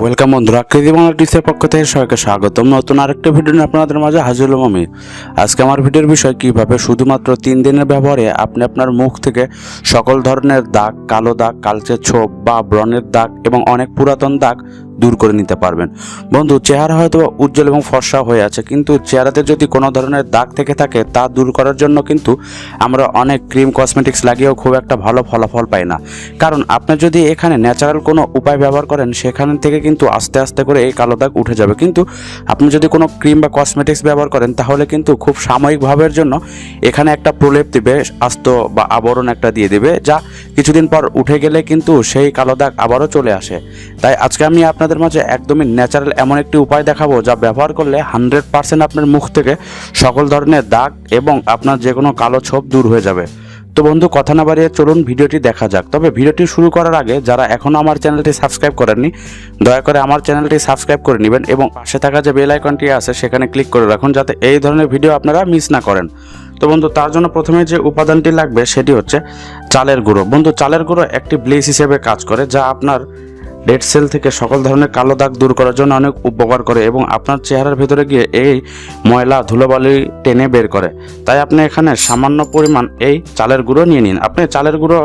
Welcome বন্ধুরা আকৃতি বাংলা টিসের পক্ষ থেকে সবাইকে স্বাগতম। নতুন আরেকটা ভিডিও নিয়ে আপনাদের মাঝে হাজির হলাম আমি। আজকে আমার ভিডিওর বিষয় কীভাবে শুধুমাত্র তিন দিনের ব্যবহারে আপনি আপনার মুখ থেকে সকল ধরনের দাগ, কালো দাগ, কালচে ছোপ বা ব্রণের দাগ এবং অনেক পুরাতন দাগ দূর করে নিতে পারবেন। বন্ধু, চেহারা হয়তো উজ্জ্বল এবং ফর্সা হয়ে আছে, কিন্তু চেহারাতে যদি কোনো ধরনের দাগ থেকে থাকে, তা দূর করার জন্য কিন্তু আমরা অনেক ক্রিম, কসমেটিক্স লাগিয়েও খুব একটা ভালো ফলাফল পাই না। কারণ আপনি যদি এখানে ন্যাচারাল কোনো উপায় ব্যবহার করেন, সেখান থেকে কিন্তু আস্তে আস্তে করে এই কালো দাগ উঠে যাবে। কিন্তু আপনি যদি কোনো ক্রিম বা কসমেটিক্স ব্যবহার করেন, তাহলে কিন্তু খুব সাময়িক ভাবের জন্য এখানে একটা প্রলেপ দিবে, আস্ত বা আবরণ একটা দিয়ে দেবে, যা কিছুদিন পর উঠে গেলে কিন্তু সেই কালো দাগ আবারও চলে আসে। তাই আজকে আমি আপনাদের মাঝে একদমই ন্যাচারাল এমন একটি উপায় দেখাবো যা ব্যবহার করলে হান্ড্রেড পার্সেন্ট আপনার মুখ থেকে সকল ধরনের দাগ এবং আপনার যে কোনো কালো ছোপ দূর হয়ে যাবে। তো বন্ধু কথা না বাড়িয়ে চলুন ভিডিওটি দেখা যাক। তবে ভিডিওটি শুরু করার আগে যারা এখনও আমার চ্যানেলটি সাবস্ক্রাইব করেননি, দয়া করে আমার চ্যানেলটি সাবস্ক্রাইব করে নেবেন এবং পাশে থাকা যে বেল আইকনটি আছে সেখানে ক্লিক করে রাখুন যাতে এই ধরনের ভিডিও আপনারা মিস না করেন। তো বন্ধু, তার জন্য প্রথমে যে উপাদানটি লাগবে সেটি হচ্ছে চালের গুঁড়ো। বন্ধু, চালের গুঁড়ো একটি ব্লিচ হিসেবে কাজ করে যা আপনার ডেড সেল থেকে সকল ধরনের কালো দাগ দূর করার জন্য অনেক উপকার করে এবং আপনার চেহারার ভেতরে গিয়ে এই ময়লা ধুলোবালি টেনে বের করে। তাই আপনি এখানে সামান্য পরিমাণ এই চালের গুঁড়ো নিয়ে নিন। আপনি চালের গুঁড়ো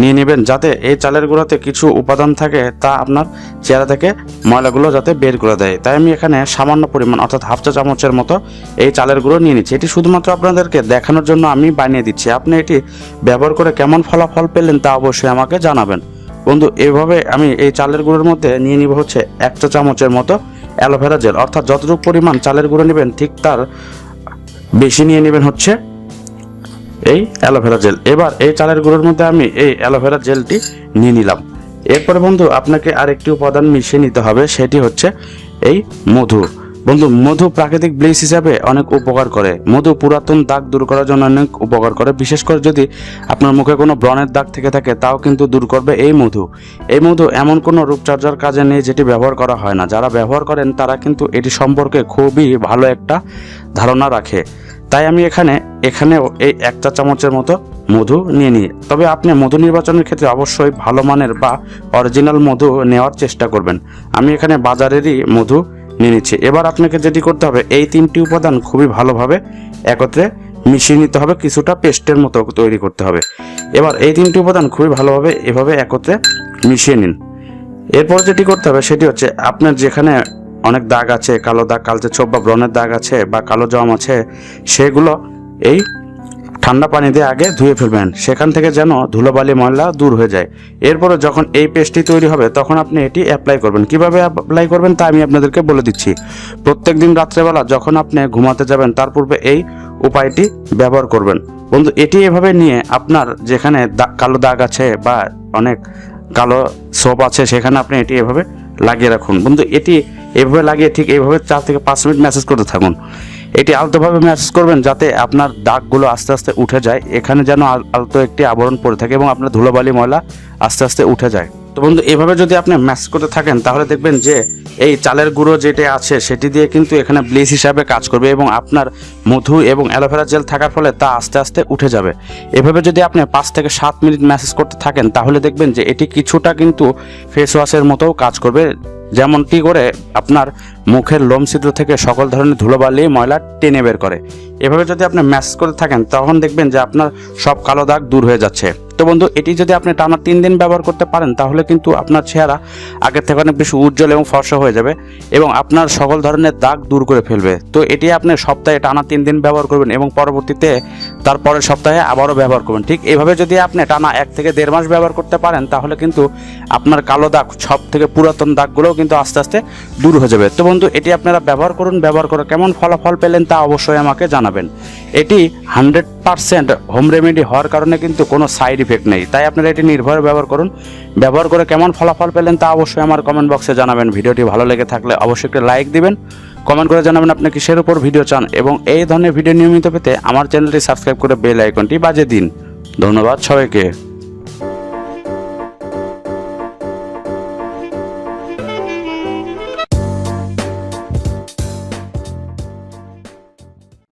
নিয়ে নেবেন যাতে এই চালের গুঁড়োতে কিছু উপাদান থাকে তা আপনার চেহারা থেকে ময়লাগুলো যাতে বের করে দেয়। তাই আমি এখানে সামান্য পরিমাণ অর্থাৎ হাফ চা চামচের মতো এই চালের গুঁড়ো নিয়ে নিচ্ছি। এটি শুধুমাত্র আপনাদেরকে দেখানোর জন্য আমি বানিয়ে দিচ্ছি। আপনি এটি ব্যবহার করে কেমন ফলাফল পেলেন তা অবশ্যই আমাকে জানাবেন। বন্ধু, এভাবে আমি এই চালের গুঁড়োর মধ্যে নিয়ে নিব হচ্ছে এক চা চামচের মতো অ্যালোভেরা জেল। অর্থাৎ যতটুকু পরিমাণ চালের গুঁড়ো নেবেন, ঠিক তার বেশি নিয়ে নেবেন হচ্ছে এই অ্যালোভেরা জেল। এবার এই চালের গুঁড়োর মধ্যে আমি এই অ্যালোভেরা জেলটি নিয়ে নিলাম। এরপরে বন্ধু, আপনাকে আরেকটি উপাদান মিশিয়ে নিতে হবে, সেটি হচ্ছে এই মধু। বন্ধু, মধু প্রাকৃতিক ব্লিচ হিসাবে অনেক উপকার করে। মধু পুরাতন দাগ দূর করার জন্য অনেক উপকার করে। বিশেষ করে যদি আপনার মুখে কোনো ব্রণের দাগ থেকে থাকে, তাও কিন্তু দূর করবে এই মধু। এই মধু এমন কোনো রূপচর্চার কাজে নেই যেটি ব্যবহার করা হয় না। যারা ব্যবহার করেন, তারা কিন্তু এটি সম্পর্কে খুবই ভালো একটা ধারণা রাখে। তাই আমি এখানে, এখানেও এই এক চা চামচের মতো মধু নিয়ে নিই। তবে আপনি মধু নির্বাচনের ক্ষেত্রে অবশ্যই ভালো মানের বা অরিজিনাল মধু নেওয়ার চেষ্টা করবেন। আমি এখানে বাজারেরই মধু নিয়ে নিচ্ছি। এবার আপনাকে যেটি করতে হবে, এই তিনটি উপাদান খুবই ভালোভাবে একত্রে মিশিয়ে নিতে হবে, কিছুটা পেস্টের মতো তৈরি করতে হবে। এবার এই তিনটি উপাদান খুবই ভালোভাবে এভাবে একত্রে মিশিয়ে নিন। এরপর যেটি করতে হবে, সেটি হচ্ছে আপনার যেখানে অনেক দাগ আছে, কালো দাগ, কালচে ছোপ বা ব্রণের দাগ আছে বা কালো জম আছে, সেগুলো এই ঠান্ডা পানি দিয়ে আগে ধুয়ে ফেলবেন। সেখান থেকে যেন ধুলোবালি ময়লা দূর হয়ে যায়। এরপরে যখন এই পেস্টটি তৈরি হবে, তখন আপনি এটি অ্যাপ্লাই করবেন। কীভাবে অ্যাপ্লাই করবেন তা আমি আপনাদেরকে বলে দিচ্ছি। প্রত্যেক দিন রাত্রেবেলা যখন আপনি ঘুমাতে যাবেন, তার পূর্বে এই উপায়টি ব্যবহার করবেন। বন্ধু, এটি এভাবে নিয়ে আপনার যেখানে কালো দাগ আছে বা অনেক কালো সোপ আছে, সেখানে আপনি এটি এভাবে লাগিয়ে রাখুন। বন্ধু, এটি এভাবে লাগিয়ে ঠিক এইভাবে চার থেকে পাঁচ মিনিট ম্যাসেজ করতে থাকুন। এটি আলতোভাবে ম্যাসেজ করবেন যাতে আপনার দাগগুলো আস্তে আস্তে উঠে যায়। এখানে যেন আলতো একটি আবরণ পড়ে থাকে এবং আপনার ধুলোবালি ময়লা আস্তে আস্তে উঠে যায়। তো বন্ধু, এভাবে যদি আপনি ম্যাচ করতে থাকেন, তাহলে দেখবেন যে এই চালের গুঁড়ো যেটা আছে, সেটি দিয়ে কিন্তু এখানে ব্লিচ হিসাবে কাজ করবে এবং আপনার মধু এবং অ্যালোভেরা জেল থাকার ফলে তা আস্তে আস্তে উঠে যাবে। এভাবে যদি আপনি পাঁচ থেকে সাত মিনিট ম্যাসেজ করতে থাকেন, তাহলে দেখবেন যে এটি কিছুটা কিন্তু ফেস ওয়াশের মতোও কাজ করবে। যেমনটি করে আপনার মুখের লোম ছিদ্র থেকে সকল ধরনের ধুলোবালি ময়লা টেনে বের করে। এভাবে যদি আপনি ম্যাস করে থাকেন, তখন দেখবেন যে আপনার সব কালো দাগ দূর হয়ে যাচ্ছে। তো বন্ধু, এটি যদি আপনি টানা তিন দিন ব্যবহার করতে পারেন, তাহলে কিন্তু আপনার চেহারা আগের থেকে অনেক বেশি উজ্জ্বল এবং ফর্সা হয়ে যাবে এবং আপনার সকল ধরনের দাগ দূর করে ফেলবে। তো এটি আপনি সপ্তাহে টানা তিন দিন ব্যবহার করবেন এবং পরবর্তীতে তার পরের সপ্তাহে আবারও ব্যবহার করবেন। ঠিক এইভাবে যদি আপনি টানা এক থেকে দেড় মাস ব্যবহার করতে পারেন, তাহলে কিন্তু আপনার কালো দাগ, সব থেকে পুরাতন দাগগুলোও কিন্তু আস্তে আস্তে দূর হয়ে যাবে। তো বন্ধু, এটি আপনারা ব্যবহার করুন, ব্যবহার করে কেমন ফলাফল পেলেন তা অবশ্যই আমাকে জানাবেন। এটি হান্ড্রেড পারসেন্ট হোম রেমেডি হওয়ার কারণে কিন্তু কোনো সাইড ইফেক্ট নেই। তাই আপনারা এটি নির্ভয়ে ব্যবহার করুন, ব্যবহার করে কেমন ফলাফল পেলেন তা অবশ্যই আমার কমেন্ট বক্সে জানাবেন। ভিডিওটি ভালো লেগে থাকলে অবশ্যই একটি লাইক দিবেন কমেন্ট করে জানাবেন আপনি কিসের উপর ভিডিও চান এবং এই ধরনের ভিডিও নিয়মিত পেতে আমার চ্যানেলটি সাবস্ক্রাইব করে বেল আইকনটি বাজে দিন। ধন্যবাদ সবাইকে।